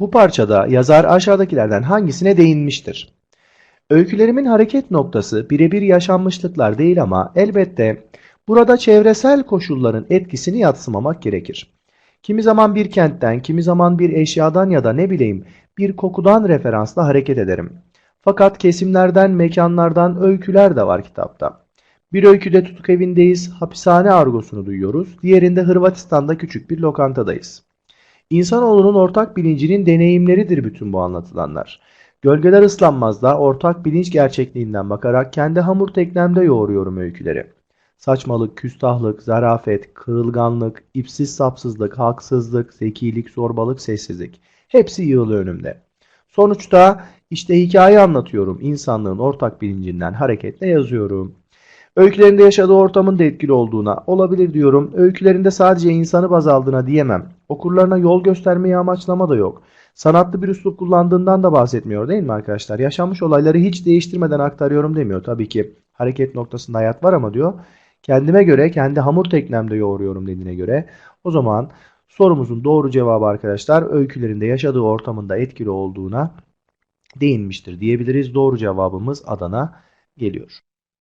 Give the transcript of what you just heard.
Bu parçada yazar aşağıdakilerden hangisine değinmiştir? Öykülerimin hareket noktası birebir yaşanmışlıklar değil ama elbette burada çevresel koşulların etkisini yadsımamak gerekir. Kimi zaman bir kentten, kimi zaman bir eşyadan ya da ne bileyim bir kokudan referansla hareket ederim. Fakat kesimlerden, mekanlardan öyküler de var kitapta. Bir öyküde tutuk evindeyiz, hapishane argosunu duyuyoruz. Diğerinde Hırvatistan'da küçük bir lokantadayız. İnsanoğlunun ortak bilincinin deneyimleridir bütün bu anlatılanlar. Gölgeler ıslanmazda ortak bilinç gerçekliğinden bakarak kendi hamur teknemde yoğuruyorum öyküleri. Saçmalık, küstahlık, zarafet, kırılganlık, ipsiz sapsızlık, haksızlık, zekilik, zorbalık, sessizlik. Hepsi yığılı önümde. Sonuçta işte hikaye anlatıyorum. İnsanlığın ortak bilincinden hareketle yazıyorum. Öykülerinde yaşadığı ortamın da etkili olduğuna olabilir diyorum. Öykülerinde sadece insanı baz aldığına diyemem. Okurlarına yol göstermeyi amaçlama da yok. Sanatlı bir üslup kullandığından da bahsetmiyor değil mi arkadaşlar? Yaşanmış olayları hiç değiştirmeden aktarıyorum demiyor. Tabii ki hareket noktasında hayat var ama diyor. Kendime göre, kendi hamur teknemde yoğuruyorum dediğine göre. O zaman sorumuzun doğru cevabı arkadaşlar öykülerinde yaşadığı ortamında etkili olduğuna değinmiştir diyebiliriz. Doğru cevabımız Adana geliyor.